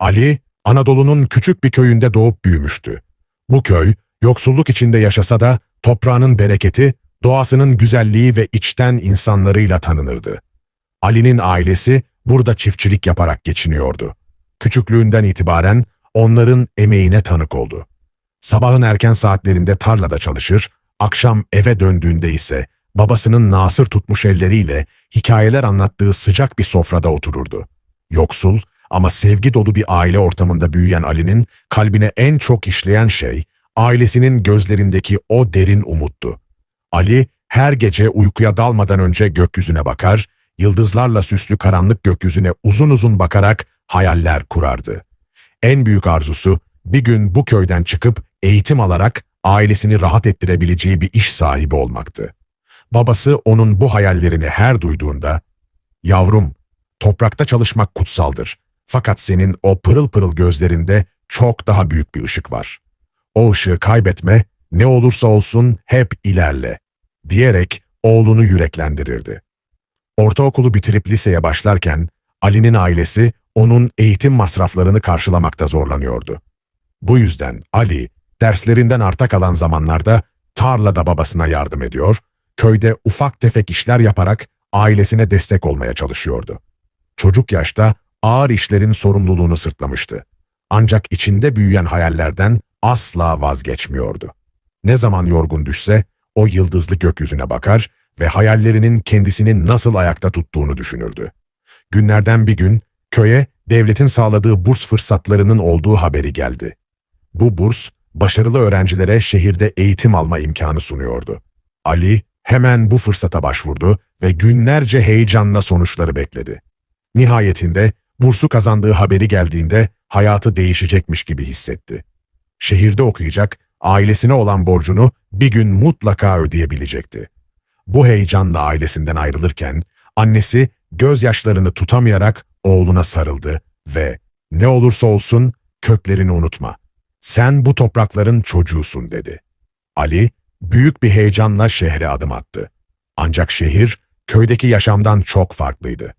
Ali, Anadolu'nun küçük bir köyünde doğup büyümüştü. Bu köy, yoksulluk içinde yaşasa da toprağının bereketi, doğasının güzelliği ve içten insanlarıyla tanınırdı. Ali'nin ailesi burada çiftçilik yaparak geçiniyordu. Küçüklüğünden itibaren onların emeğine tanık oldu. Sabahın erken saatlerinde tarlada çalışır, akşam eve döndüğünde ise babasının nasır tutmuş elleriyle hikayeler anlattığı sıcak bir sofrada otururdu. Yoksul ama sevgi dolu bir aile ortamında büyüyen Ali'nin kalbine en çok işleyen şey ailesinin gözlerindeki o derin umuttu. Ali her gece uykuya dalmadan önce gökyüzüne bakar, yıldızlarla süslü karanlık gökyüzüne uzun uzun bakarak hayaller kurardı. En büyük arzusu bir gün bu köyden çıkıp eğitim alarak ailesini rahat ettirebileceği bir iş sahibi olmaktı. Babası onun bu hayallerini her duyduğunda, ''Yavrum, toprakta çalışmak kutsaldır. Fakat senin o pırıl pırıl gözlerinde çok daha büyük bir ışık var. O ışığı kaybetme, ne olursa olsun hep ilerle.'' diyerek oğlunu yüreklendirirdi. Ortaokulu bitirip liseye başlarken Ali'nin ailesi onun eğitim masraflarını karşılamakta zorlanıyordu. Bu yüzden Ali, derslerinden arta kalan zamanlarda tarlada babasına yardım ediyor, köyde ufak tefek işler yaparak ailesine destek olmaya çalışıyordu. Çocuk yaşta ağır işlerin sorumluluğunu sırtlamıştı. Ancak içinde büyüyen hayallerden asla vazgeçmiyordu. Ne zaman yorgun düşse o yıldızlı gökyüzüne bakar ve hayallerinin kendisini nasıl ayakta tuttuğunu düşünürdü. Günlerden bir gün köye devletin sağladığı burs fırsatlarının olduğu haberi geldi. Bu burs, başarılı öğrencilere şehirde eğitim alma imkanı sunuyordu. Ali hemen bu fırsata başvurdu ve günlerce heyecanla sonuçları bekledi. Nihayetinde bursu kazandığı haberi geldiğinde hayatı değişecekmiş gibi hissetti. Şehirde okuyacak, ailesine olan borcunu bir gün mutlaka ödeyebilecekti. Bu heyecanla ailesinden ayrılırken annesi gözyaşlarını tutamayarak oğluna sarıldı ve ''Ne olursa olsun köklerini unutma. Sen bu toprakların çocuğusun.'' dedi. Ali büyük bir heyecanla şehre adım attı. Ancak şehir köydeki yaşamdan çok farklıydı.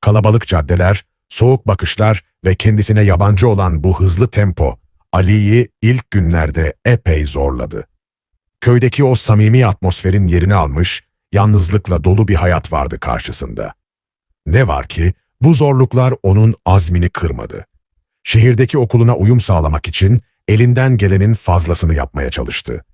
Kalabalık caddeler, soğuk bakışlar ve kendisine yabancı olan bu hızlı tempo Ali'yi ilk günlerde epey zorladı. Köydeki o samimi atmosferin yerini almış, yalnızlıkla dolu bir hayat vardı karşısında. Ne var ki bu zorluklar onun azmini kırmadı. Şehirdeki okuluna uyum sağlamak için elinden gelenin fazlasını yapmaya çalıştı.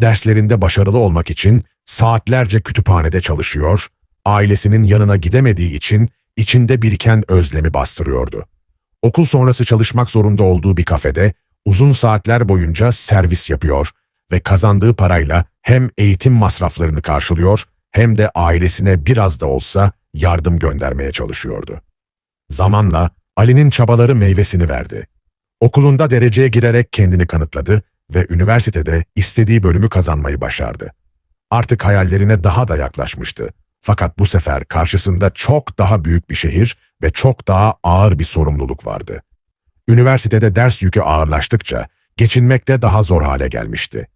Derslerinde başarılı olmak için saatlerce kütüphanede çalışıyor, ailesinin yanına gidemediği için içinde biriken özlemi bastırıyordu. Okul sonrası çalışmak zorunda olduğu bir kafede uzun saatler boyunca servis yapıyor ve kazandığı parayla hem eğitim masraflarını karşılıyor hem de ailesine biraz da olsa yardım göndermeye çalışıyordu. Zamanla Ali'nin çabaları meyvesini verdi. Okulunda dereceye girerek kendini kanıtladı ve üniversitede istediği bölümü kazanmayı başardı. Artık hayallerine daha da yaklaşmıştı. Fakat bu sefer karşısında çok daha büyük bir şehir ve çok daha ağır bir sorumluluk vardı. Üniversitede ders yükü ağırlaştıkça geçinmek de daha zor hale gelmişti.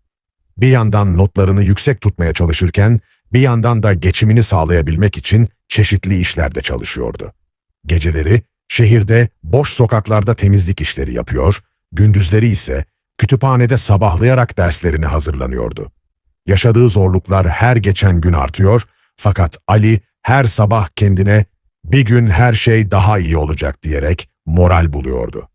Bir yandan notlarını yüksek tutmaya çalışırken bir yandan da geçimini sağlayabilmek için çeşitli işlerde çalışıyordu. Geceleri şehirde boş sokaklarda temizlik işleri yapıyor, gündüzleri ise kütüphanede sabahlayarak derslerine hazırlanıyordu. Yaşadığı zorluklar her geçen gün artıyor fakat Ali her sabah kendine bir gün her şey daha iyi olacak diyerek moral buluyordu.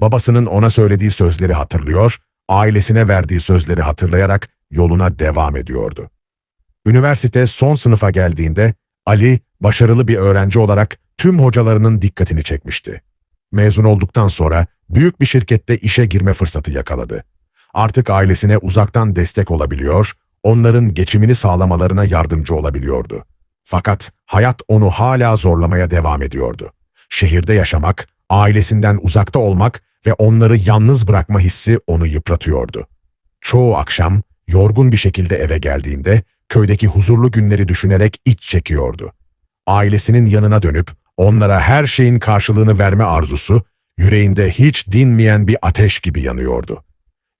Babasının ona söylediği sözleri hatırlıyor, ailesine verdiği sözleri hatırlayarak yoluna devam ediyordu. Üniversite son sınıfa geldiğinde Ali başarılı bir öğrenci olarak tüm hocalarının dikkatini çekmişti. Mezun olduktan sonra büyük bir şirkette işe girme fırsatı yakaladı. Artık ailesine uzaktan destek olabiliyor, onların geçimini sağlamalarına yardımcı olabiliyordu. Fakat hayat onu hala zorlamaya devam ediyordu. Şehirde yaşamak, ailesinden uzakta olmak ve onları yalnız bırakma hissi onu yıpratıyordu. Çoğu akşam yorgun bir şekilde eve geldiğinde köydeki huzurlu günleri düşünerek iç çekiyordu. Ailesinin yanına dönüp onlara her şeyin karşılığını verme arzusu yüreğinde hiç dinmeyen bir ateş gibi yanıyordu.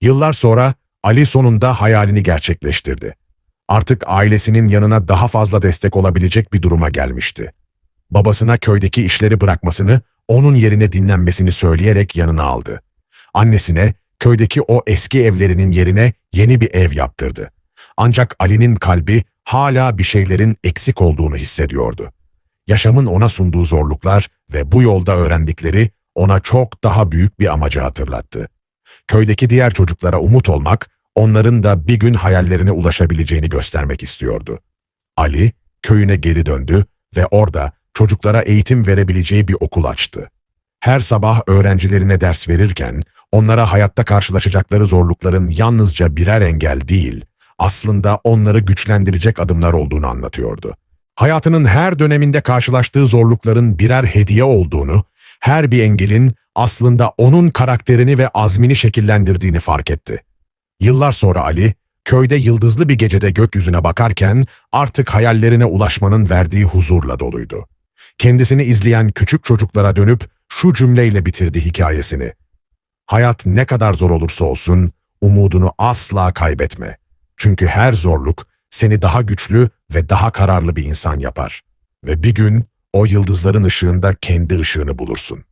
Yıllar sonra Ali sonunda hayalini gerçekleştirdi. Artık ailesinin yanına daha fazla destek olabilecek bir duruma gelmişti. Babasına köydeki işleri bırakmasını, onun yerine dinlenmesini söyleyerek yanına aldı. Annesine köydeki o eski evlerinin yerine yeni bir ev yaptırdı. Ancak Ali'nin kalbi hala bir şeylerin eksik olduğunu hissediyordu. Yaşamın ona sunduğu zorluklar ve bu yolda öğrendikleri ona çok daha büyük bir amacı hatırlattı. Köydeki diğer çocuklara umut olmak, onların da bir gün hayallerine ulaşabileceğini göstermek istiyordu. Ali, köyüne geri döndü ve orada çocuklara eğitim verebileceği bir okul açtı. Her sabah öğrencilerine ders verirken, onlara hayatta karşılaşacakları zorlukların yalnızca birer engel değil, aslında onları güçlendirecek adımlar olduğunu anlatıyordu. Hayatının her döneminde karşılaştığı zorlukların birer hediye olduğunu, her bir engelin aslında onun karakterini ve azmini şekillendirdiğini fark etti. Yıllar sonra Ali, köyde yıldızlı bir gecede gökyüzüne bakarken artık hayallerine ulaşmanın verdiği huzurla doluydu. Kendisini izleyen küçük çocuklara dönüp şu cümleyle bitirdi hikayesini. Hayat ne kadar zor olursa olsun umudunu asla kaybetme. Çünkü her zorluk seni daha güçlü ve daha kararlı bir insan yapar. Ve bir gün o yıldızların ışığında kendi ışığını bulursun.